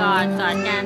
กอดกอดกัน